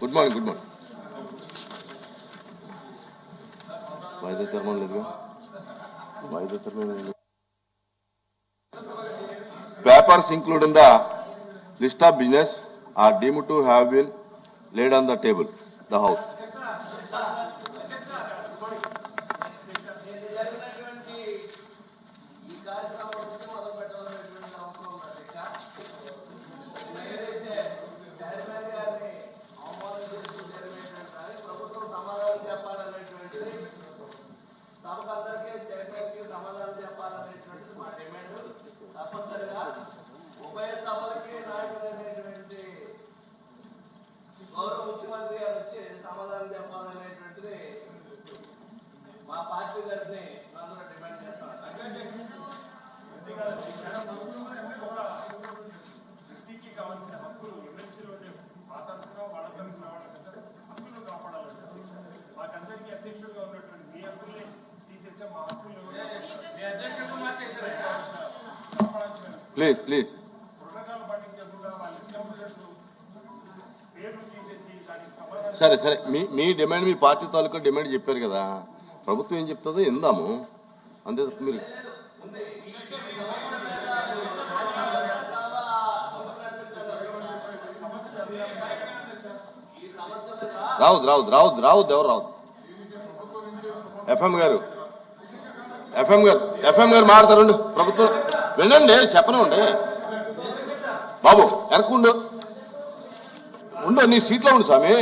Good morning good morning వాయిదా తీర్మానం లేదుగా? వాయిదా తీర్మానం లేదు. Papers include in the list of business are deemed to have been laid on the table the house తప్పనిసరిగా ఉభయ సభలకి నాయకులైనటువంటి గౌరవ ముఖ్యమంత్రి గారు వచ్చి సమాధానం చెప్పాలనేటువంటిది మా పార్టీ గారిని అందరూ డిమాండ్ చేస్తాం ప్లీజ్ ప్లీజ్ సరే సరే. మీ మీ డిమాండ్ మీ పార్టీ తాలూకా డిమాండ్ చెప్పారు కదా. ప్రభుత్వం ఏం చెప్తుందో ఇందాము అంతే తప్ప మీరు రావద్దు రావద్దు రావద్దు రావద్దు ఎవరు రావద్దు. ఎఫ్ఎం గారు. ఎఫ్ఎం గారు ఎఫ్ఎం గారు మాడతారండి ప్రభుత్వం వినండి చెప్పనివ్వండి బాబు వెనకుండు ఉండు. నీ సీట్లో ఉండు స్వామి.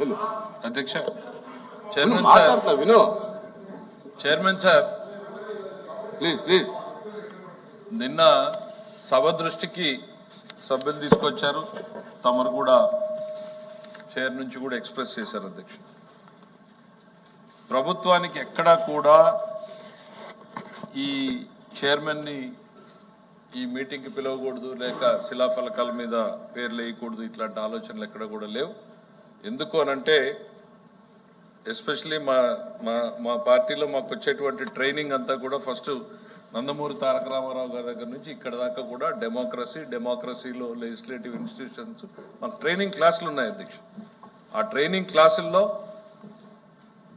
వెళ్ళు. అధ్యక్ష చైర్మన్ సార్. మాట్లాడతా విను. Chairman sir. Please please. నిన్న సభ దృష్టికి సభ్యులు తీసుకొచ్చారు. తమరు కూడా చైర్ నుంచి కూడా ఎక్స్ప్రెస్ చేశారు అధ్యక్ష. ప్రభుత్వానికి ఎక్కడా కూడా ఈ చైర్మన్ని ఈ మీటింగ్కి పిలవకూడదు లేక శిలాఫలకాల మీద పేర్లు వేయకూడదు ఇట్లాంటి ఆలోచనలు ఎక్కడ కూడా లేవు. ఎందుకు అనంటే ఎస్పెషలీ మా మా మా పార్టీలో మాకు వచ్చేటువంటి ట్రైనింగ్ అంతా కూడా ఫస్ట్ నందమూరి తారక రామారావు గారి దగ్గర నుంచి ఇక్కడ దాకా కూడా డెమోక్రసీ డెమోక్రసీలో లెజిస్లేటివ్ ఇన్స్టిట్యూషన్స్ మాకు ట్రైనింగ్ క్లాసులు ఉన్నాయి అధ్యక్ష. ఆ ట్రైనింగ్ క్లాసుల్లో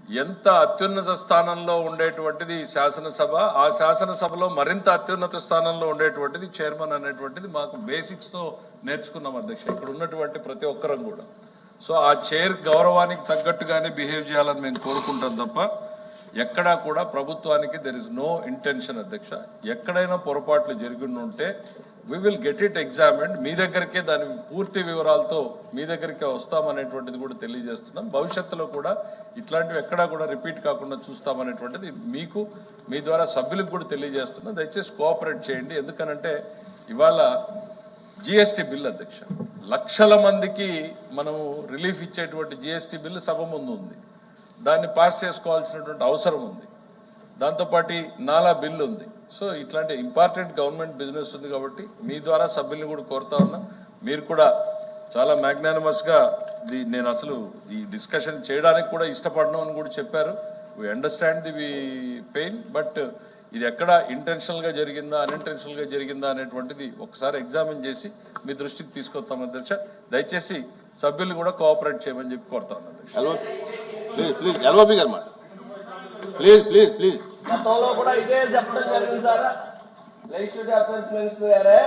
ఎంత అత్యున్నత స్థానంలో ఉండేటువంటిది శాసనసభ ఆ శాసనసభలో మరింత అత్యున్నత స్థానంలో ఉండేటువంటిది చైర్మన్ అనేటువంటిది మాకు బేసిక్స్తో నేర్చుకున్నాం అధ్యక్ష. ఇక్కడ ఉన్నటువంటి ప్రతి ఒక్కరం కూడా. సో ఆ చైర్ గౌరవానికి తగ్గట్టుగానే బిహేవ్ చేయాలని మేము కోరుకుంటాం తప్ప ఎక్కడా కూడా ప్రభుత్వానికి దెర్ ఇస్ నో ఇంటెన్షన్ అధ్యక్ష. ఎక్కడైనా పొరపాట్లు జరిగి ఉంటే we will get it examined మీ దగ్గరికే దాని పూర్తి వివరాలతో మీ దగ్గరికే వస్తామనేటువంటిది కూడా తెలియజేస్తున్నాం. భవిష్యత్తులో కూడా ఇట్లాంటివి ఎక్కడా కూడా రిపీట్ కాకుండా చూస్తామనేటువంటిది మీకు మీ ద్వారా సభ్యులకు కూడా తెలియజేస్తున్నాం. దయచేసి కోఆపరేట్ చేయండి. ఎందుకనంటే ఇవాళ జిఎస్టి బిల్ అధ్యక్ష లక్షల మందికి మనము రిలీఫ్ ఇచ్చేటువంటి జిఎస్టి బిల్లు సభ ముందు ఉంది. దాన్ని పాస్ చేసుకోవాల్సినటువంటి అవసరం ఉంది. దాంతోపాటు నాలా బిల్లు ఉంది. సో ఇట్లాంటి ఇంపార్టెంట్ గవర్నమెంట్ బిజినెస్ ఉంది కాబట్టి మీ ద్వారా సభ్యుల్ని కూడా కోరుతా ఉన్నా. మీరు కూడా చాలా magnanimous గా ది నేను అసలు ఈ డిస్కషన్ చేయడానికి కూడా ఇష్టపడను అని కూడా చెప్పారు. We understand the we pain but ఇది ఎక్కడ ఇంటెన్షనల్గా జరిగిందా అన్ఇంటెన్షనల్గా గా జరిగిందా అనేటువంటిది ఒకసారి ఎగ్జామిన్ చేసి మీ దృష్టికి తీసుకొస్తాం అధ్యక్ష. దయచేసి సభ్యులు కూడా కోఆపరేట్ చేయమని చెప్పి కోరుతా ఉన్నాను ప్లీజ్ ప్లీజ్ గారు ప్లీజ్ ప్లీజ్ ప్లీజ్ గతంలో కూడా ఇదే చెప్పడం జరిగింది సార్. లెజిస్లేటివ్ అఫేర్స్ మినిస్టర్ గారే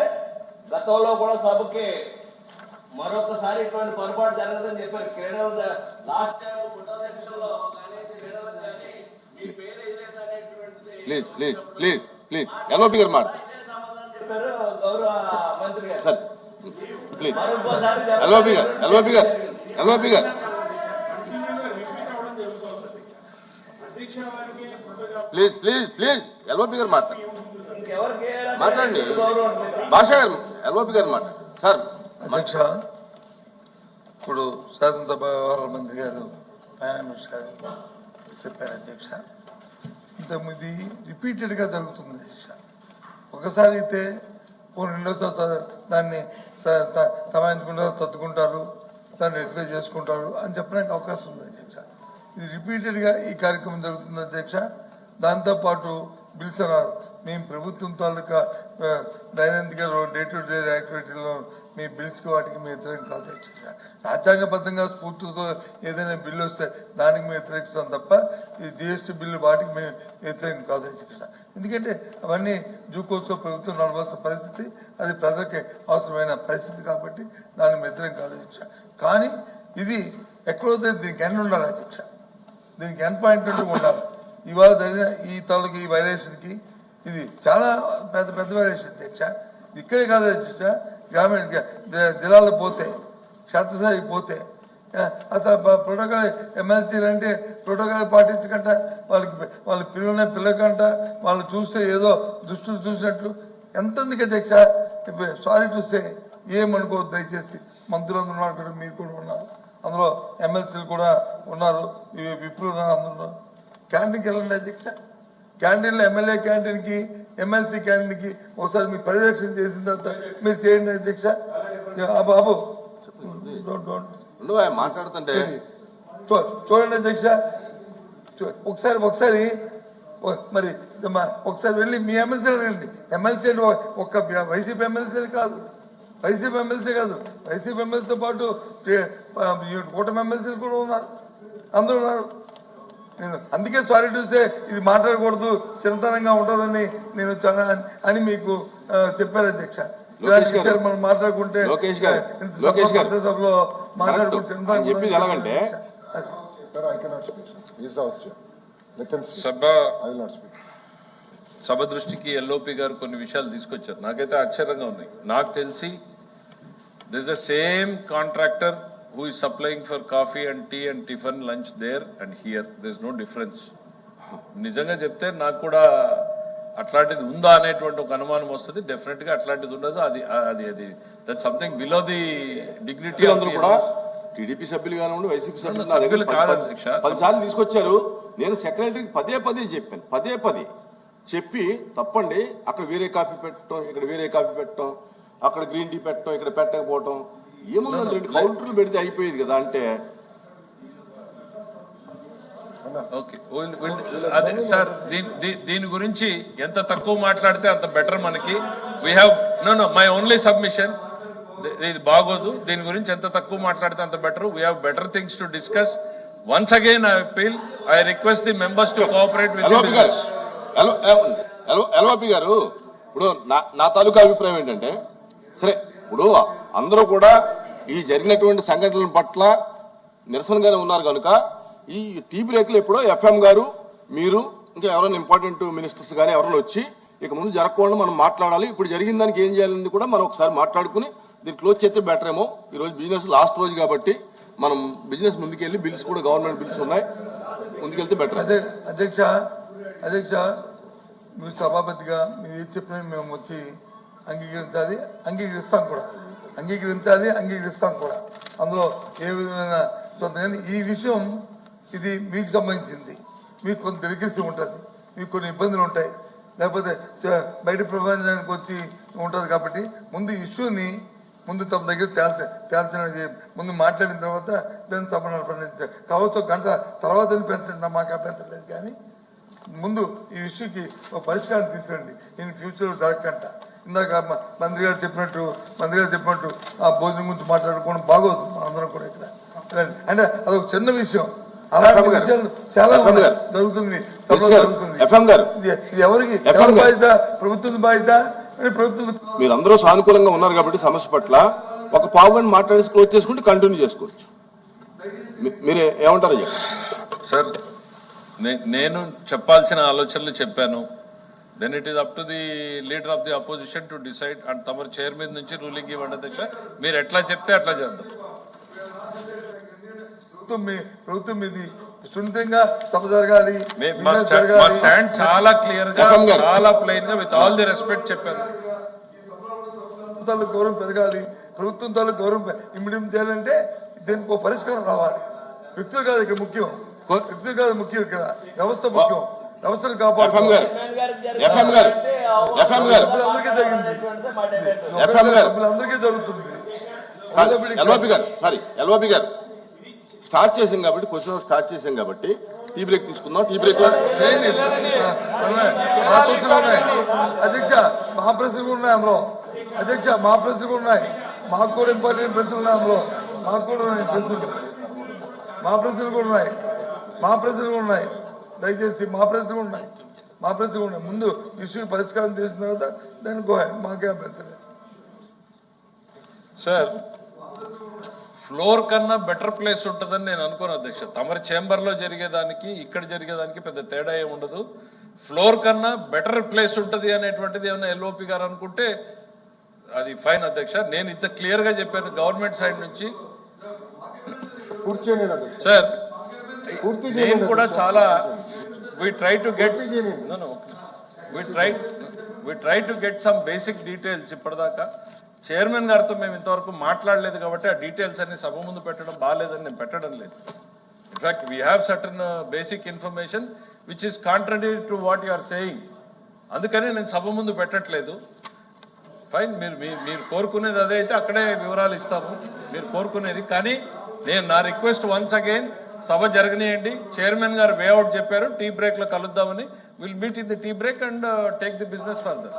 గతంలో కూడా సభకి మరొకసారి ఇటువంటి పొరపాటు జరగదని చెప్పారు. క్రీడల last time please please please please. LOP గారు మాట గౌరవ మంత్రి గారు. ఎల్ఓపి గారు ఎల్ఓపి గారు ఎల్ఓపి గారు రిపీట్ అవ్వడం జరుగుతుంది అధ్యక్ష వారికి protocol please please please. LOP గారు మాట్లాడండి. ఉంటుంది. భాష గారు ఎల్ఓపి గారు మాట సార్ అధ్యక్ష ఇప్పుడు శాసనసభ వ్యవహారాల మంత్రి గారు ఫైనాన్స్ గారు చెప్పారు అధ్యక్ష. ఇంతకుముందు రిపీటెడ్గా జరుగుతుంది అధ్యక్ష. ఒకసారి అయితే ఓ రెండోసారి దాన్ని సమాయించుకుంటారు సర్దుకుంటారు దాన్ని రెక్టిఫై చేసుకుంటారు అని చెప్పడానికి అవకాశం ఉంది అధ్యక్ష. ఇది రిపీటెడ్గా ఈ కార్యక్రమం జరుగుతుంది అధ్యక్ష. దాంతోపాటు బిల్స్ అన్నారు మేము ప్రభుత్వం తాలూకా ఆ, దైనందిక డే టు డే యాక్టివిటీలో మీ బిల్స్కి వాటికి మేము వ్యతిరేకం కాదు. రాజ్యాంగబద్ధంగా స్ఫూర్తితో ఏదైనా బిల్లు వస్తే దానికి మేము వ్యతిరేకిస్తాం తప్ప ఈ జిఎస్టీ బిల్లు వాటికి మేము వ్యతిరేకం కాదు. అధ్యక్ష ఎందుకంటే అవన్నీ జూకోస్కో ప్రభుత్వం నడవాల్సిన పరిస్థితి అది ప్రజలకి అవసరమైన పరిస్థితి కాబట్టి దాన్ని వ్యతిరేకం కాదు. అధ్యక్ష కానీ ఇది ఎక్కడో దీనికి ఎండ్ ఉండాలి. అధ్యక్ష దీనికి ఎండ్ పాయింట్ ఉండాలి. ఇవాళ జరిగిన ఈ తలకి ఈ వైరేషన్కి ఇది చాలా పెద్ద పెద్ద వైలేషన్ అధ్యక్ష ఇక్కడే కాదు అధ్యక్ష గ్రామీణ జిల్లాలో పోతే క్షేత్రస్థాయికి పోతే అసలు ప్రోటోకాల్ ఎమ్మెల్సీలు అంటే ప్రోటోకాల్ పాటించకంట వాళ్ళకి వాళ్ళ పిల్లలనే పిల్లకంట వాళ్ళు చూస్తే ఏదో దుష్టులు చూసినట్లు. ఎంతమందికి అధ్యక్ష సారీ చూస్తే ఏమనుకోవద్దు దయచేసి మంత్రులందరూ ఉన్నారు మీరు కూడా ఉన్నారు. అందులో ఎమ్మెల్సీలు కూడా ఉన్నారు విప్రూ విప్రులు అందరూ. ఉన్నారు క్యాంటీన్కి వెళ్ళండి అధ్యక్ష క్యాంటీన్లో ఎమ్మెల్యే క్యాంటీన్కి ఎమ్మెల్సీ క్యాంటీన్కి ఒకసారి మీరు పర్యవేక్షణ చేసిన తర్వాత మీరు చేయండి అధ్యక్ష బాబు. మాట్లాడుతుంటే. చూడండి అధ్యక్ష ఒకసారి ఒకసారి. మరి మా- ఒకసారి వెళ్ళి మీ ఎమ్మెల్సీ అడగండి. ఎమ్మెల్సీ ఒక్క వైసీపీ ఎమ్మెల్సీ కాదు. వైసీపీ ఎమ్మెల్సీ కాదు. వైసీపీ ఎమ్మెల్సీతో పాటు కూటమి ఎమ్మెల్సీలు కూడా ఉన్నారు. అందరూ ఉన్నారు. నేను అందుకే సారీ చూస్తే ఇది మాట్లాడకూడదు చిన్నతనంగా ఉంటుందని నేను చాలా అని మీకు ఆ, చెప్పాను అధ్యక్ష మనం మాట్లాడుకుంటే లోకేష్ గారు. ఇంత సభ- లోకేష్ గారు. పెద్ద సభలో మాట్లాడుకుంటే చెప్పింది ఎలాగంటే. సభ. సభ దృష్టికి ఎల్ఓపి గారు కొన్ని విషయాలు తీసుకొచ్చారు నాకైతే ఆశ్చర్యంగా ఉన్నాయి నాకు తెలిసి this the same contractor who is supplying for coffee and tea and tiffin lunch there and here this no difference నిజంగా చెప్తే నాకు కూడా అట్లాంటిది ఉందా అనేటువంటి ఒక అనుమానం వస్తుంది. డెఫినెట్గా అట్లాంటిది ఉండదు. అది అది అది that something below the dignity సభ్యులందరూ కూడా టీడీపీ సభ్యులు కానివ్వండి వైసీపీ సభ్యులు నా దగ్గర సభ్యులు పది- కాదు పది- అధ్యక్ష. పది సార్లు తీసుకొచ్చారు. నేను సెక్రటరీకి పదే పదే చెప్పాను. పదే పదే చెప్పి తప్పండి. అక్కడ వేరే కాఫీ పెట్టడం ఇక్కడ వేరే కాఫీ పెట్టడం అక్కడ గ్రీన్ టీ పెట్టడం ఇక్కడ పెట్టకపోవటం ఏముందంటే రెండు కౌంటర్లు పెడితే అయిపోయేది కదా అంటే. ఓకే అదే సార్ దీని దీ- దీని గురించి ఎంత తక్కువ మాట్లాడితే అంత బెటర్ మనకి. We have no no my only submission ఇది బాగోదు. దీని గురించి ఎంత తక్కువ మాట్లాడితే అంత better. We have better things to discuss once again I appeal I request the members to cooperate with LOP గారు ఇప్పుడు నా నా తాలూకా అభిప్రాయం ఏంటంటే సరే ఇప్పుడు అందరూ కూడా ఈ జరిగినటువంటి సంఘటనల పట్ల నిరసనగానే ఉన్నారు కనుక ఈ టీ బ్రేక్లు ఎప్పుడో ఎఫ్ఎం గారు మీరు ఇంకా ఎవరైనా ఇంపార్టెంట్ మినిస్టర్స్ కానీ ఎవరైనా వచ్చి ఇక ముందు జరగకుండా మనం మాట్లాడాలి. ఇప్పుడు జరిగిన దానికి ఏం చేయాలని కూడా మనం ఒకసారి మాట్లాడుకుని దీన్ని క్లోజ్ చేస్తే బెటర్ ఏమో. ఈ రోజు బిజినెస్ లాస్ట్ రోజు కాబట్టి మనం బిజినెస్ ముందుకెళ్ళి బిల్స్ కూడా గవర్నమెంట్ బిల్స్ ఉన్నాయి. ముందుకెళ్తే బెటర్ అదే అధ్యక్ష అధ్యక్ష మీరు సభాపతిగా మీరు ఏది చెప్పినా మేము వచ్చి అంగీకరించాలి అంగీకరిస్తాం కూడా. అంగీకరించాలి అంగీకరిస్తాం కూడా. అందులో ఏ విధమైన చూద్దాం ఈ విషయం ఇది మీకు సంబంధించింది. మీకు కొంత డెలికసీ ఉంటుంది. మీకు కొన్ని ఇబ్బందులు ఉంటాయి. లేకపోతే బయట ప్రపంచానికి వచ్చి ఉంటుంది కాబట్టి ముందు ఇష్యూని ముందు తమ దగ్గర తేల్చ తేల్చిన ముందు మాట్లాడిన తర్వాత దాన్ని సభను నడపండి కావచ్చు గంట తర్వాత పెంచండి. మాకు అభ్యంతరం లేదు కానీ ముందు ఈ ఇష్యూకి ఒక పరిష్కారం తీసుకురండి ఇన్ ఫ్యూచర్ జరగకంట ఇందాక మంత్రి గారు చెప్పినట్టు మంత్రి గారు చెప్పినట్టు ఆ భోజనం గురించి మాట్లాడుకోవడం బాగోదు మనందరం కూడా ఇక్కడ. అంటే అదొక చిన్న విషయం. అలాంటి. విషయాలు చాలా. జరుగుతుంది. ఎవరికి? ఎవరి. బాధ్యత? ప్రభుత్వం బాధ్యత? అని ప్రభుత్వం మీరందరూ సానుకూలంగా ఉన్నారు కాబట్టి సమస్య పట్ల ఒక పావు గంట మాట్లాడేసి క్లోజ్ చేసుకుంటే కంటిన్యూ చేసుకోవచ్చు. మీరే ఏమంటారు సార్ నేను చెప్పాల్సిన ఆలోచనలు చెప్పాను. Then it is up to the leader of the opposition to decide and తమరు చైర్ మీద నుంచి రూలింగ్ ఇవ్వండి అధ్యక్ష. మీరు ఎట్లా చెప్తే అట్లా చేద్దాం. ప్రభుత్వం సున్నితంగా సభ జరగాలి. స్టాండ్ చాలా క్లియర్గా. చాలా ప్లెయిన్గా విత్ ఆల్ ది రెస్పెక్ట్ చెప్పాను ప్రభుత్వం తాలూకు గౌరవం పెరగాలి. ప్రభుత్వం తాలూకు గౌరవం ఇమ్మడి చేయాలంటే దీనికి ఒక పరిష్కారం రావాలి. వ్యక్తులు కాదు ఇక్కడ ముఖ్యం. వ్యక్తులు కాదు ముఖ్యం ఇక్కడ. వ్యవస్థ ముఖ్యం. వ్యవస్థను ఎఫ్ఎం గారు. ఎఫ్ఎం గారు. ఎఫ్ఎం గారు. ఎఫ్ఎం గారు. సభ్యులందరికీ జరుగుతుంది. ఎల్ఓపి గారు. సారీ ఎల్ఓపి గారు. స్టార్ట్ చేసాం కాబట్టి క్వశ్చన్ స్టార్ట్ చేసాం కాబట్టి టీ బ్రేక్ తీసుకుందాం. టీ బ్రేక్ అధ్యక్ష మా ప్రశ్నలు కూడా ఉన్నాయి అందులో. అధ్యక్ష మా ప్రశ్నలు కూడా ఉన్నాయి. మాకు కూడా ఇంపార్టెంట్ ప్రశ్నలు ఉన్నాయి అందులో. మాకు కూడా ఉన్నాయి ప్రశ్నలు. మా ప్రశ్నలు కూడా ఉన్నాయి. మా ప్రశ్నలు కూడా ఉన్నాయి. దయచేసి మా ప్రశ్నలు ఉన్నాయి. మా ప్రశ్నలు ఉన్నాయి. ముందు ఇష్యూ పరిష్కారం చేసిన తర్వాత దాన్ని గో. మాకే అభ్యంతరం. సార్ ఫ్లోర్ కన్నా బెటర్ ప్లేస్ ఉంటుందని నేను అనుకోను అధ్యక్ష. తమరి చేంబర్లో జరిగేదానికి ఇక్కడ జరిగేదానికి పెద్ద తేడా ఏమి ఉండదు. ఫ్లోర్ కన్నా బెటర్ ప్లేస్ ఉంటుంది అనేటువంటిది ఏమైనా ఎల్ఓపి గారు అనుకుంటే అది ఫైన్ అధ్యక్ష. నేను ఇంత క్లియర్గా చెప్పాను గవర్నమెంట్ సైడ్ నుంచి. సార్ నేను కూడా. చాలా we try to get. We try we try to get some basic details ఇప్పటిదాకా. చైర్మన్ గారితో మేము ఇంతవరకు మాట్లాడలేదు కాబట్టి ఆ డీటెయిల్స్ అన్ని సభ ముందు పెట్టడం బాగాలేదని నేను పెట్టడం లేదు. In fact we have certain basic information which is contradictory to what you are saying అందుకని నేను సభ ముందు పెట్టట్లేదు. ఫైన్ మీరు మీరు కోరుకునేది అదే అయితే అక్కడే వివరాలు ఇస్తాము. మీరు కోరుకునేది. కానీ నేను నా రిక్వెస్ట్ వన్స్ అగైన్ సభ జరగనియండి. చైర్మన్ గారు వేఅవుట్ చెప్పారు. టీ బ్రేక్లో కలుద్దామని. Will meet in the tea break and take the business further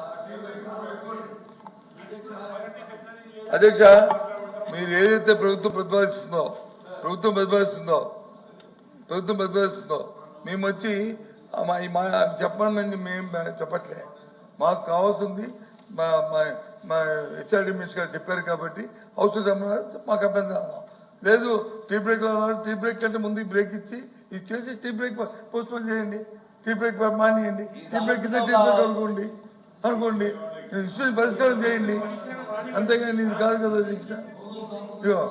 అధ్యక్ష మీరు ఏదైతే ప్రభుత్వం ప్రతిపాదిస్తుందో ప్రభుత్వం ప్రతిపాదిస్తుందో ప్రభుత్వం ప్రతిపాదిస్తుందో మేము వచ్చి ఆ చెప్పమని మేము చెప్పట్లే. మాకు కావాల్సింది మా మా హెచ్ఆర్డి మినిస్టర్ గారు చెప్పారు కాబట్టి అవసరం మాకు అభ్యంతరం లేదు టీ బ్రేక్లో ఉన్నారు టీ బ్రేక్ కంటే ముందు బ్రేక్ ఇచ్చి ఇచ్చేసి టీ బ్రేక్ పోస్ట్పోన్ చేయండి. టీ బ్రేక్ మానేయండి. టీ బ్రేక్ ఇస్తే టీ బ్రేక్ అనుకోండి. అనుకోండి. ఇష్యూ పరిష్కారం చేయండి. అంతేగాని ఇది కాదు కదా ఇదిగో.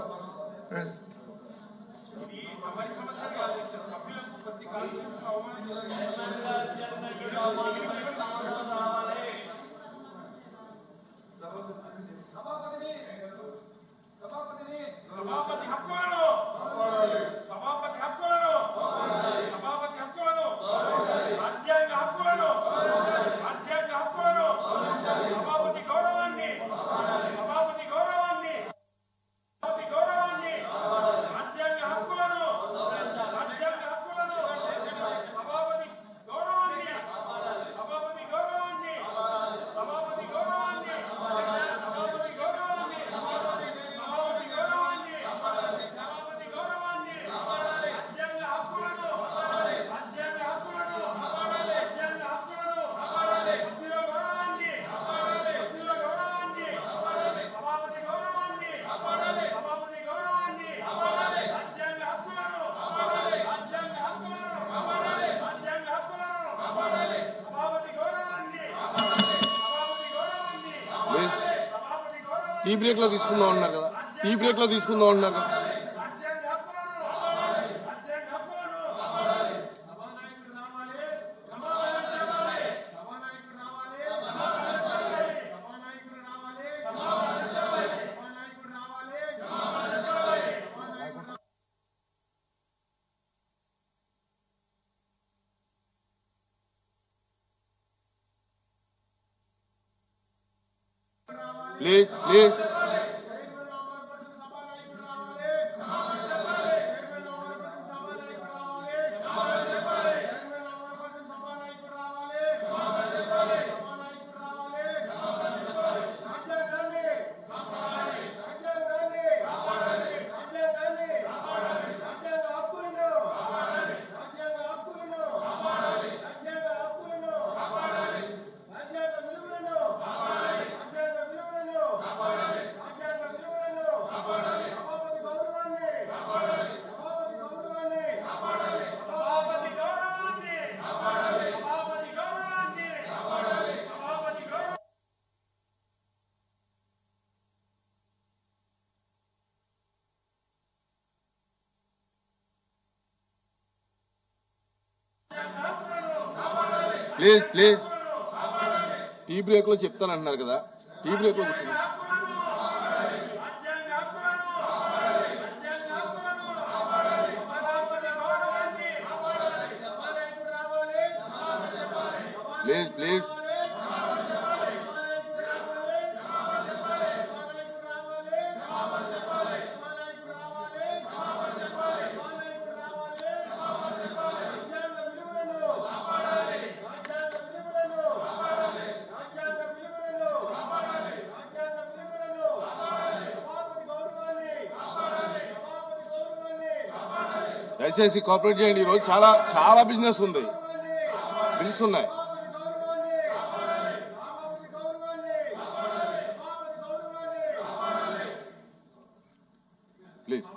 టీ బ్రేక్లో తీసుకుందాం అంటున్నారు కదా. టీ బ్రేక్లో తీసుకుందాం అంటున్నారు కదా. లేదు It, ప్లీజ్ ప్లీజ్ టీ బ్రేక్లో చెప్తానంటున్నారు కదా. టీ బ్రేక్లో కూర్చున్నాం ప్లీజ్. దయచేసి కోఆపరేట్ చేయండి. ఈరోజు చాలా చాలా బిజినెస్ ఉంది. బిల్స్ ఉన్నాయి. ప్లీజ్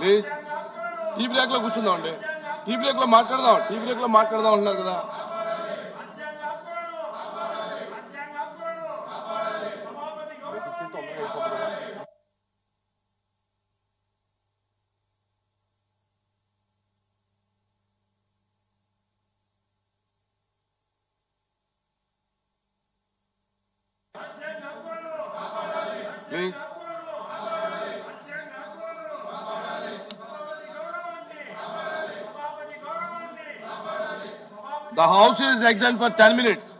ప్లీజ్ టీ బ్రేక్లో కూర్చుందాం అండి టీ బ్రేక్లో మాట్లాడదాం టీ బ్రేక్లో మాట్లాడదాం అంటున్నారు కదా. The house is exempt for 10 minutes.